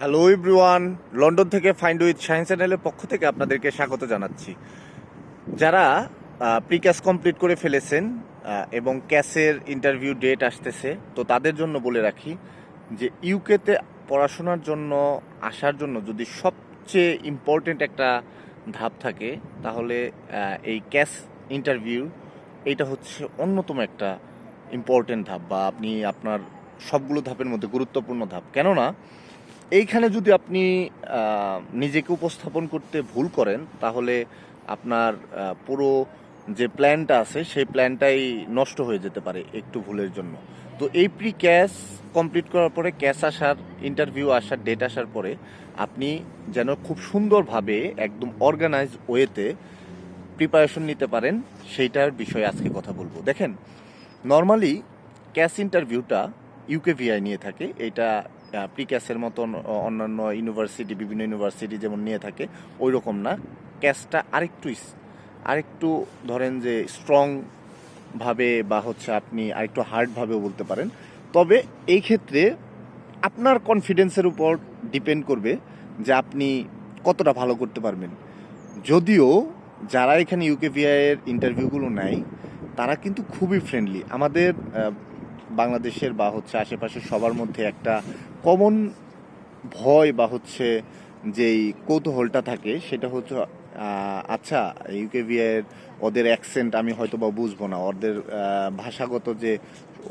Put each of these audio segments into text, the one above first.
Hello everyone London থেকে find with science চ্যানেলের পক্ষ থেকে আপনাদেরকে স্বাগত জানাচ্ছি। যারা প্রি ক্যাশ কমপ্লিট করে ফেলেছেন এবং ক্যাশের ইন্টারভিউ ডেট আসতেছে, তো তাদের জন্য বলে রাখি যে ইউকেতে পড়াশোনার জন্য, আসার জন্য যদি সবচেয়ে ইম্পর্টেন্ট একটা ধাপ থাকে, তাহলে এই ক্যাশ ইন্টারভিউ এইটা হচ্ছে অন্যতম একটা ইম্পর্টেন্ট ধাপ বা আপনি আপনার সবগুলো ধাপের মধ্যে গুরুত্বপূর্ণ ধাপ। কেননা এইখানে যদি আপনি নিজেকে উপস্থাপন করতে ভুল করেন, তাহলে আপনার পুরো যে প্ল্যানটা আছে, সেই প্ল্যানটাই নষ্ট হয়ে যেতে পারে একটু ভুলের জন্য। তো এই প্রি ক্যাশ কমপ্লিট করার পরে ক্যাশ আসার ইন্টারভিউ আসার ডেট আসার পরে আপনি যেন খুব সুন্দরভাবে, একদম অর্গানাইজ ওয়েতে প্রিপারেশন নিতে পারেন, সেইটার বিষয়ে আজকে কথা বলব। দেখেন নর্মালি ক্যাশ ইন্টারভিউটা ইউকে ভিআই নিয়ে থাকে, এটা প্রি ক্যাশের মতন অন্যান্য ইউনিভার্সিটি বিভিন্ন ইউনিভার্সিটি যেমন নিয়ে থাকে ওই রকম না। ক্যাশটা আরেকটু আরেকটু ধরেন যে স্ট্রং ভাবে বা হচ্ছে আপনি আরেকটু হার্ডভাবেও বলতে পারেন। তবে এই ক্ষেত্রে আপনার কনফিডেন্সের উপর ডিপেন্ড করবে যে আপনি কতটা ভালো করতে পারবেন। যদিও যারা এখানে ইউকেভিআই এর ইন্টারভিউগুলো নেয়, তারা কিন্তু খুবই ফ্রেন্ডলি আমাদের বাংলাদেশের বা হচ্ছে আশেপাশে সবার মধ্যে একটা কমন ভয় বা হচ্ছে যেই কৌতূহলটা থাকে, সেটা হচ্ছে আচ্ছা ইউকেভিআই এর ওদের অ্যাকসেন্ট আমি হয়তো বা বুঝব না। ওদের ভাষাগত যে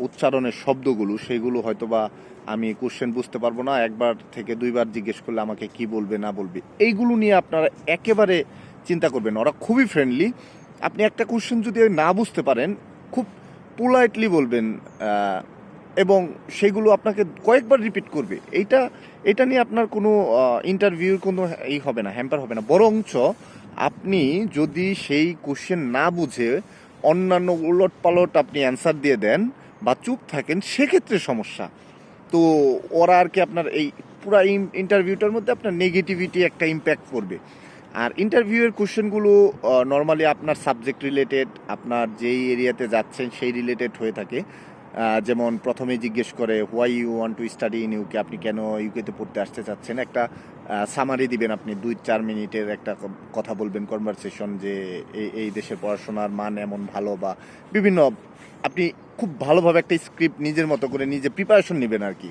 উচ্চারণের শব্দগুলো, সেগুলো হয়তো বা আমি কোশ্চেন বুঝতে পারব না। একবার থেকে দুইবার জিজ্ঞেস করলে আমাকে কি বলবে, না বলবে, এইগুলো নিয়ে আপনারা একেবারে চিন্তা করবেন ওরা খুবই ফ্রেন্ডলি আপনি একটা কোশ্চেন যদি না বুঝতে পারেন, খুব পোলাইটলি বলবেন এবং সেগুলো আপনাকে কয়েকবার রিপিট করবে। এইটা, এটা নিয়ে আপনার কোনো ইন্টারভিউর কোনো এই হবে না হ্যাম্পার হবে না। বরঞ্চ আপনি যদি সেই কোশ্চেন না বুঝে অন্যান্য উলট পালট আপনি অ্যান্সার দিয়ে দেন বা চুপ থাকেন, সেক্ষেত্রে সমস্যা। তো ওরা আর কি আপনার এই পুরো ইন্টারভিউটার মধ্যে আপনার নেগেটিভিটি একটা ইম্প্যাক্ট করবে। আর ইন্টারভিউয়ের কোশ্চেনগুলো নর্মালি আপনার সাবজেক্ট রিলেটেড আপনার যেই এরিয়াতে যাচ্ছেন সেই রিলেটেড হয়ে থাকে। যেমন প্রথমে জিজ্ঞেস করে why you want to study in UK আপনি কেন ইউকেতে পড়তে আসতে চাচ্ছেন? একটা সামারি দিবেন আপনি, দুই, চার মিনিটের একটা কথা বলবেন কনভারসেশন যে এই এই দেশের পড়াশোনার মান এমন ভালো বা বিভিন্ন, আপনি খুব ভালোভাবে একটা স্ক্রিপ্ট নিজের মতো করে নিজে প্রিপারেশন নেবেন আর কি।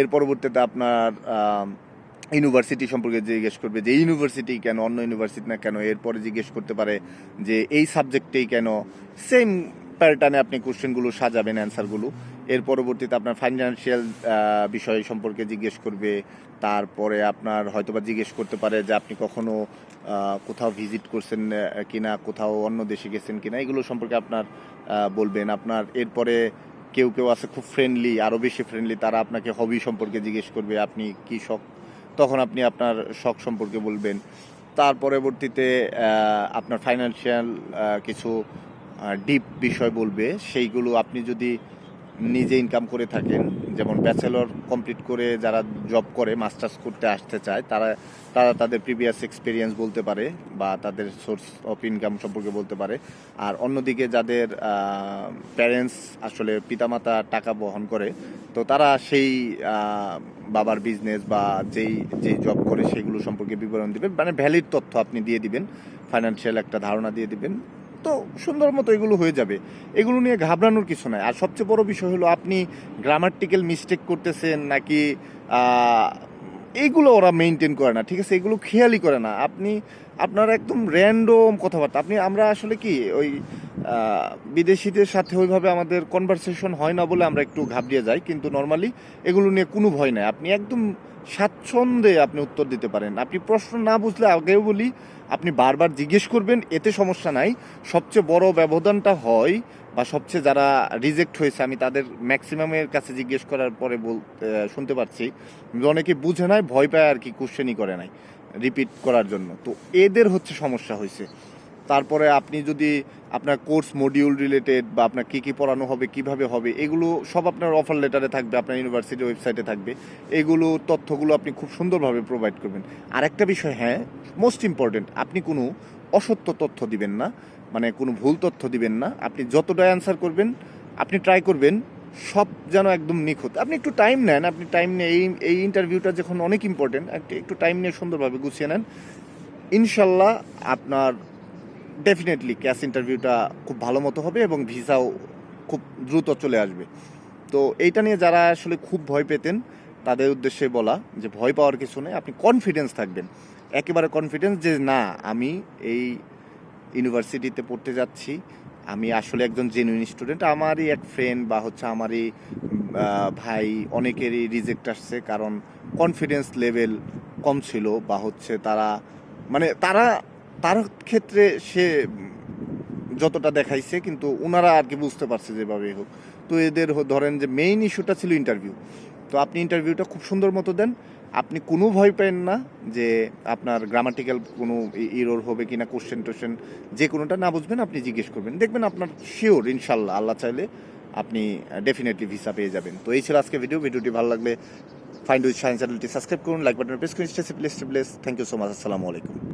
এর পরবর্তীতে আপনার ইউনিভার্সিটি সম্পর্কে জিজ্ঞেস করবে যে ইউনিভার্সিটি কেন? অন্য ইউনিভার্সিটি না কেন? এরপরে জিজ্ঞেস করতে পারে যে, এই সাবজেক্টেই কেন? সেম প্যাটার্নে আপনি কোশ্চেনগুলো সাজাবেন, অ্যান্সারগুলো। এর পরবর্তীতে আপনার ফাইন্যান্সিয়াল বিষয় সম্পর্কে জিজ্ঞেস করবে। তারপরে আপনার হয়তোবা জিজ্ঞেস করতে পারে যে আপনি কখনো কোথাও ভিজিট করছেন কিনা, কোথাও অন্য দেশে গেছেন কিনা, এগুলো সম্পর্কে আপনার বলবেন। আপনার এরপরে কেউ কেউ আছে খুব ফ্রেন্ডলি আরও বেশি ফ্রেন্ডলি তারা আপনাকে হবি সম্পর্কে জিজ্ঞেস করবে, আপনি কি শখ? তখন আপনি আপনার শখ সম্পর্কে বলবেন। তার পরবর্তীতে আপনার ফাইন্যান্সিয়াল কিছু ডিপ বিষয় বলবে, সেইগুলো আপনি যদি নিজে ইনকাম করে থাকেন, যেমন ব্যাচেলর কমপ্লিট করে যারা জব করে মাস্টার্স করতে আসতে চায়, তারা তারা তাদের প্রিভিয়াস এক্সপিরিয়েন্স বলতে পারে বা তাদের সোর্স অফ ইনকাম সম্পর্কে বলতে পারে। আর অন্যদিকে যাদের প্যারেন্টস আসলে পিতামাতা টাকা বহন করে, তো তারা সেই বাবার বিজনেস বা যেই যেই জব করে সেগুলো সম্পর্কে বিবরণ দিবেন। মানে ভ্যালিড তথ্য আপনি দিয়ে দিবেন ফাইন্যান্সিয়াল একটা ধারণা দিয়ে দিবেন। তো সুন্দর মতো এগুলো হয়ে যাবে। এগুলো নিয়ে ঘাবড়ানোর কিছু নাই। আর সবচেয়ে বড় বিষয় হলো, আপনি গ্রামাটিক্যাল মিস্টেক করতেছেন নাকি এইগুলো ওরা মেনটেন করে না, ঠিক আছে? এগুলো খেয়ালই করে না। আপনি, আপনার একদম র্যান্ডম কথাবার্তা। আপনি, আমরা আসলে কি, ওই বিদেশিদের সাথে ওইভাবে আমাদের কনভারসেশন হয় না বলে আমরা একটু ঘাবড়িয়ে যাই, কিন্তু নর্মালি এগুলো নিয়ে কোনো ভয় নাই। আপনি একদম স্বাচ্ছন্দ্যে আপনি উত্তর দিতে পারেন। আপনি প্রশ্ন না বুঝলে আগেও বলি, আপনি বারবার জিজ্ঞেস করবেন, এতে সমস্যা নাই। সবচেয়ে বড় ব্যবধানটা হয়, বা সবচেয়ে যারা রিজেক্ট হয়েছে, আমি তাদের ম্যাক্সিমামের কাছে জিজ্ঞেস করার পরে বল শুনতে পাচ্ছি অনেকে বুঝে নাই, ভয় পায় আর কি কোশ্চেনই করে নাই রিপিট করার জন্য। তো এদের হচ্ছে সমস্যা হয়েছে। তারপরে আপনি যদি আপনার কোর্স মডিউল রিলেটেড বা আপনার কী কী পড়ানো হবে, কীভাবে হবে, এগুলো সব আপনার অফার লেটারে থাকবে, আপনার ইউনিভার্সিটির ওয়েবসাইটে থাকবে। এগুলো তথ্যগুলো আপনি খুব সুন্দরভাবে প্রোভাইড করবেন। আর একটা বিষয় হ্যাঁ মোস্ট ইম্পর্টেন্ট আপনি কোনো অসত্য তথ্য দিবেন না মানে কোনো ভুল তথ্য দিবেন না। আপনি যতটা অ্যান্সার করবেন, আপনি ট্রাই করবেন, সব যেন একদম নিখুঁত। আপনি একটু টাইম নেন, আপনি টাইম নিয়ে এই এই ইন্টারভিউটা যখন অনেক ইম্পর্টেন্ট একটু টাইম নিয়ে সুন্দরভাবে গুছিয়ে নেন। ইনশাল্লাহ আপনার ডেফিনেটলি ক্যাশ ইন্টারভিউটা খুব ভালো মতো হবে এবং ভিসাও খুব দ্রুত চলে আসবে। তো এইটা নিয়ে যারা আসলে খুব ভয় পেতেন, তাদের উদ্দেশ্যে বলা যে ভয় পাওয়ার কিছু নেই, আপনি কনফিডেন্স থাকবেন। একেবারে কনফিডেন্স যে না, আমি এই ইউনিভার্সিটিতে পড়তে যাচ্ছি, আমি আসলে একজন জেনুইন স্টুডেন্ট আমারই এক ফ্রেন্ড বা হচ্ছে আমারই ভাই অনেকেরই রিজেক্ট আসছে কারণ কনফিডেন্স লেভেল কম ছিল বা হচ্ছে তারা মানে তারা তার ক্ষেত্রে সে যতটা দেখাইছে, কিন্তু ওনারা আর কি বুঝতে পারছে যেভাবে হোক। তো এদের ধরেন যে মেইন ইস্যুটা ছিল ইন্টারভিউ তো আপনি ইন্টারভিউটা খুব সুন্দর মতো দেন। আপনি কোনো ভয় পেন না যে আপনার গ্রামাটিক্যাল কোনো ইরোর হবে কিনা কোশ্চেন টোশ্চেন যে কোনোটা না বুঝবেন, আপনি জিজ্ঞেস করবেন। দেখবেন আপনার শিওর ইনশাল্লাহ, আল্লাহ চাইলে আপনি ডেফিনেটলি ভিসা পেয়ে যাবেন। তো এই ছিল আজকে ভিডিও ভিডিওটি ভালো লাগলে ফাইন্ড উইথ সায়েন্স চ্যানেলটি সাবস্ক্রাইব করুন লাইক বাটন প্রেস করুন stay place place thank you so much আসসালামু আলাইকুম।